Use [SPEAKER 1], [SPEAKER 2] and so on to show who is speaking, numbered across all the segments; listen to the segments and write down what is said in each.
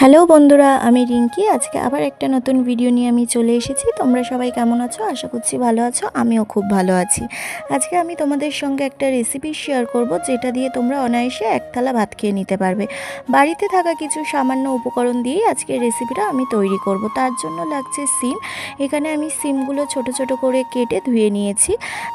[SPEAKER 1] Hello বন্ধুরা, আমি রিঙ্কি। আজকে আবার একটা নতুন ভিডিও নিয়ে আমি চলে এসেছি। তোমরা সবাই কেমন আছো? আশা করছি ভালো আছো। আমিও খুব ভালো আছি। আজকে আমি তোমাদের সঙ্গে একটা রেসিপি শেয়ার করব, যেটা দিয়ে তোমরা অনায়াসে এক থালা ভাত খেয়ে নিতে পারবে। বাড়িতে থাকা কিছু সামান্য উপকরণ দিয়েই আজকে রেসিপিটা আমি তৈরি করব। তার জন্য লাগছে সিম। এখানে আমি সিমগুলো ছোট ছোট করে কেটে ধুয়ে নিয়েছি।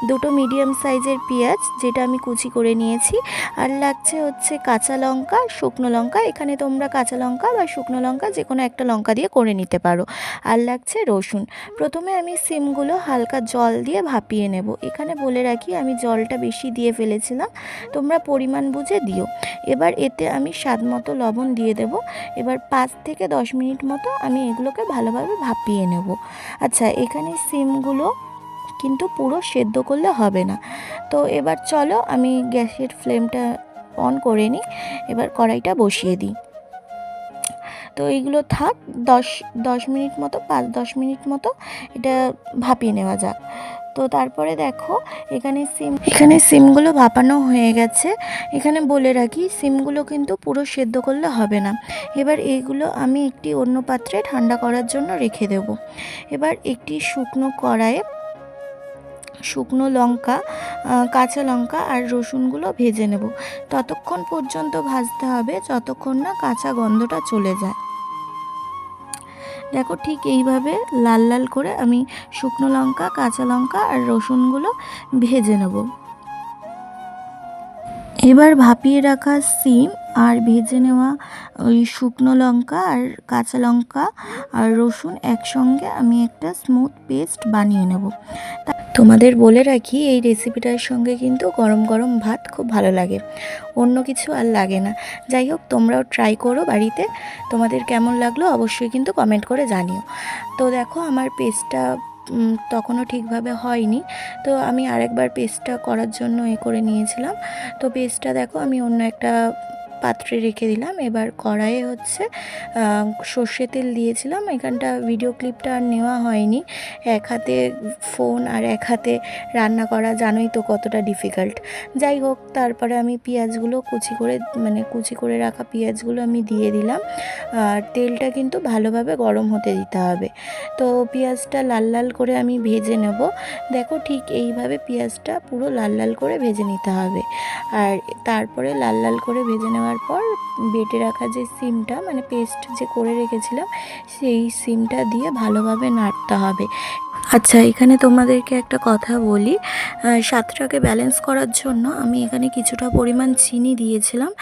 [SPEAKER 1] দুটো মিডিয়াম সাইজের পেঁয়াজ, যেটা আমি কুচি করে নিয়েছি। আর লাগছে হচ্ছে কাঁচা লঙ্কা, শুকনো লঙ্কা। এখানে তোমরা কাঁচা লঙ্কা বা শুকনো লঙ্কা, যে কোনো একটা লঙ্কা দিয়ে করে নিতে পারো। আর লাগছে রসুন। প্রথমে আমি সিমগুলো হালকা জল দিয়ে ভাপিয়ে নেব। এখানে বলে রাখি, আমি জলটা বেশি দিয়ে ফেলেছিলাম। তোমরা পরিমাণ বুঝে দিও। এবার এতে আমি স্বাদ মতো লবণ দিয়ে দেব। এবার পাঁচ থেকে দশ মিনিট মতো আমি এগুলোকে ভালোভাবে ভাপিয়ে নেব। আচ্ছা এখানে সিমগুলো কিন্তু পুরো সেদ্ধ করলে হবে না। তো এবার চলো, আমি গ্যাসের ফ্লেমটা অন করে নিই। এবার কড়াইটা বসিয়ে দিই। তো এইগুলো থাক, দশ দশ মিনিট মতো, পাঁচ, দশ মিনিট মতো এটা ভাপিয়ে নেওয়া যাক। তো তারপরে দেখো, এখানে সিম, এখানে সিমগুলো ভাপানো হয়ে গেছে। এখানে বলে রাখি, সিমগুলো কিন্তু পুরো সেদ্ধ করলে হবে না। এবার এইগুলো আমি একটি অন্য পাত্রে ঠান্ডা করার জন্য রেখে দেব। এবার একটি শুকনো কড়াইয়ে শুকনো লঙ্কা কাঁচা লঙ্কা আর রসুনগুলো ভেজে নেব। ততক্ষণ পর্যন্ত ভাজতে হবে যতক্ষণ না কাঁচা গন্ধটা চলে যায়। দেখো ঠিক এইভাবে লাল লাল করে আমি শুকনো লঙ্কা, কাঁচা লঙ্কা আর রসুনগুলো ভেজে নেব। এবার ভাপিয়ে রাখা সিম আর ভেজে নেওয়া ওই শুকনো লঙ্কা আর কাঁচা লঙ্কা আর রসুন একসঙ্গে আমি একটা স্মুথ পেস্ট বানিয়ে নেব। তোমাদের বলে রাখি, এই রেসিপিটার সঙ্গে কিন্তু গরম গরম ভাত খুব ভালো লাগে। অন্য কিছু আর লাগে না। যাই হোক, তোমরাও ট্রাই করো বাড়িতে। তোমাদের কেমন লাগল অবশ্যই কিন্তু কমেন্ট করে জানিও। তো দেখো, আমার পেস্টটা তখনও ঠিকভাবে হয়নি। তো আমি আরেকবার পেস্টটা করার জন্য এ করে নিয়েছিলাম। তো পেস্টটা দেখো, আমি অন্য একটা পাত্রে রেখে দিলাম। এবার কড়াইয়ে হচ্ছে সর্ষে তেল দিয়েছিলাম। এখানটা ভিডিও ক্লিপটা আর নেওয়া হয়নি। এক হাতে ফোন আর এক হাতে রান্না করা, জানোই তো কতটা ডিফিকাল্ট যাই হোক, তারপরে আমি পেঁয়াজগুলো কুচি করে মানে কুচি করে রাখা পেঁয়াজগুলো আমি দিয়ে দিলাম। আর তেলটা কিন্তু ভালোভাবে গরম হতে দিতে হবে। তো পেঁয়াজটা লাল লাল করে আমি ভেজে নেব। দেখো ঠিক এইভাবে পেঁয়াজটা পুরো লাল লাল করে ভেজে নিতে হবে। আর তারপরে লাল লাল করে ভেজে নেওয়ার পর বেটে রাখা যে সিমটা মানে পেস্ট যে করে রেখেছিলাম, সেই সিমটা দিয়ে ভালোভাবে নাড়তে হবে। আচ্ছা এখানে তোমাদেরকে একটা কথা বলি। সাতটাকে ব্যালেন্স করার জন্য আমি এখানে কিছুটা পরিমাণ চিনি দিয়েছিলাম,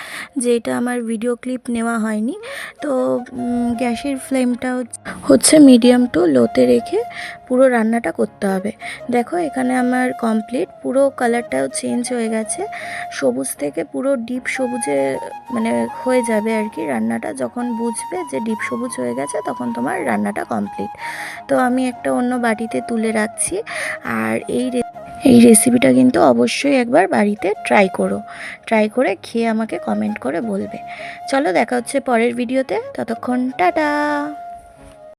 [SPEAKER 1] যেটা আমার ভিডিও ক্লিপ নেওয়া হয়নি। তো গ্যাসের ফ্লেমটা হচ্ছে মিডিয়াম টু লোতে রেখে পুরো রান্নাটা করতে হবে। দেখো, এখানে আমার কমপ্লিট পুরো কালারটাও চেঞ্জ হয়ে গেছে। সবুজ থেকে পুরো ডিপ সবুজে মানে হয়ে যাবে আর কি রান্নাটা। যখন বুঝবে যে ডিপ সবুজ হয়ে গেছে, তখন তোমার রান্নাটা কমপ্লিট তো আমি একটা অন্য বাটিতে তুলে রাখছি। আর এই এই রেসিপিটা কিন্তু অবশ্যই একবার বাড়িতে ট্রাই করো। ট্রাই করে খেয়ে আমাকে কমেন্ট করে বলবে। চলো, দেখা হচ্ছে পরের ভিডিওতে ততক্ষণ, টাটা!